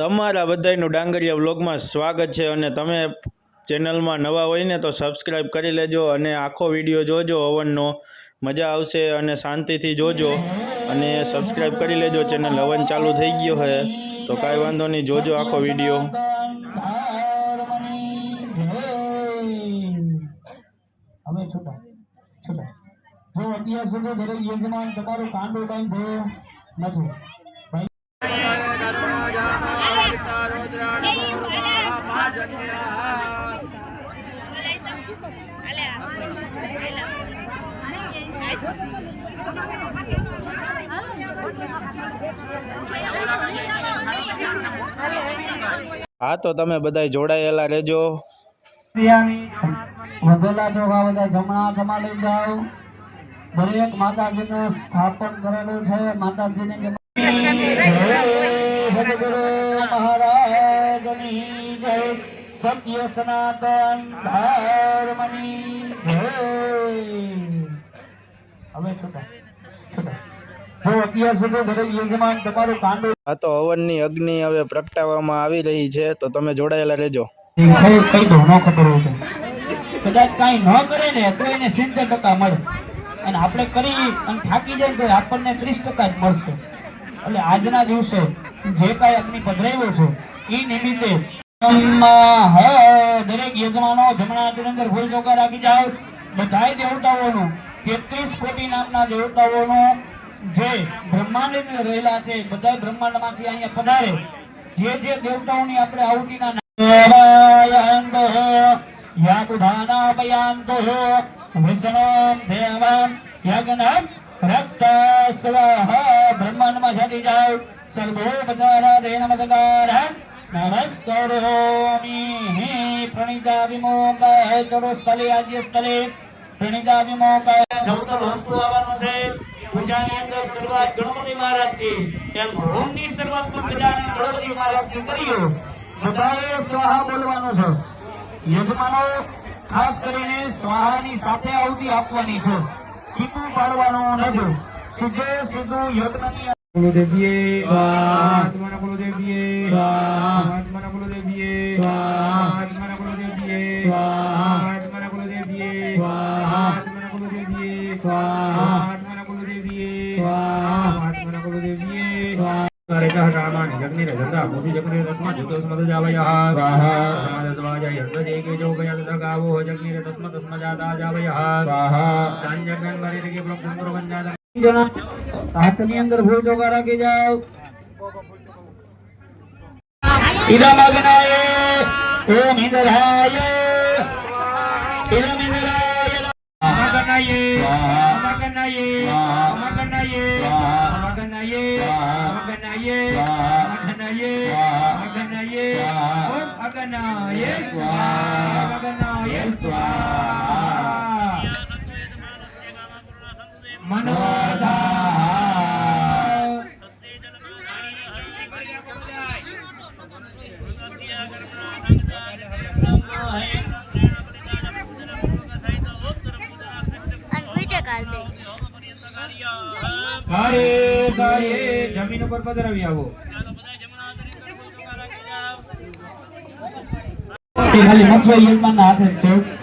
તમારા બધાયનું ડાંગરિયા વ્લોગમાં સ્વાગત છે અને તમે ચેનલમાં નવા હોય ને તો સબસ્ક્રાઈબ કરી લેજો અને આખો વીડિયો જોજો હવનનો. મજા આવશે અને શાંતિથી જોજો અને સબસ્ક્રાઈબ કરી લેજો. ચેનલ હવન ચાલુ થઈ ગયો છે તો કાંઈ વાંધો નહીં, જોજો આખો વીડિયો. જો અત્યાર સુધી દરેક યજમાન કાંડો કાંઈ થયો નથી. હા, તો તમે બધા જોડાયેલા રહેજો. વધેલા ચોખા બધા જમણા જમા લઈ જાઓ. દરેક માતાજીનું સ્થાપન કરેલું છે. માતાજીની જય. સત્ય સનાતન ધર્મની હવે છૂટા છૂટા। તો અત્યાર સુધી દરેક યજમાન તમારું કાંડું આ તો હવનની અગ્નિ હવે પ્રગટાવવામાં આવી રહી છે તો તમે જોડાયેલા રહેજો. કઈ કઈ દો ન ખબર હોય તો. કદાચ કાંઈ ન કરે ને તો એને સિત્તેર ટકા મળે. અને આપણે કરી અને થાકી જાય તો આપણને ત્રીસ ટકા જ મળશે. એટલે આજના દિવસે જે કાંઈ અગ્નિ પધરાવ્યો છે એ નિમિત્તે દરેક યજમાનો જમણા હાથની ફૂલ ચોખા રાખી જાઓ. બધાય દેવતાઓનું, તેત્રીસ કોટી નામના દેવતાઓનું જે બ્રહ્માંડ રહેલા છે બધા બ્રહ્માંડમાંથી અહીંયા પધારે. જે જે દેવતાઓની આપણે આહુતિના દેવાયંતો બ્રહ્માંડમાં જતી જાઓ. સર્વોપચારા દે નમસ્કાર હે પ્રણિતા વિમોક ચરો સ્થલે આજ્ય સ્થલે પ્રણિતા વિમોક જવતર હોમતું આવવાનું છે. પૂજાની અંદર શરૂઆત ગણપતિ મહારાજથી, એમ હોમની શરૂઆત પણ ગજાનન ગણપતિ મહારાજથી કરીએ. બધાએ સ્વાહા બોલવાનું છે. યજમાનો, ખાસ કરીને સ્વાહાની સાથે આવતી આપવાની છે. ટીપું પાડવાનું નથી. સીધે સીધું યજ્ઞની Kulo de bie, ba. Mana kulo de bie, ba. Mana kulo de bie, ba. Mana kulo de bie, ba. Mana kulo de bie, ba. Mana kulo de bie, ba. Mana kulo de bie, ba. Mana kulo de bie, ba. Mereka હાથની અંદર ફૂલ ચોખા રાખી જાઓ ઇદમ અગ્નાય ઓમ ઇન્દ્રાય ઇદમ ઇન્દ્રાય મગનયે. મગનયે. મગનયે. મગનયે. મગનયે. જમીન ઉપર પધરાવી આવો ખાલી ખાલી યજમાન ના હાથે છે.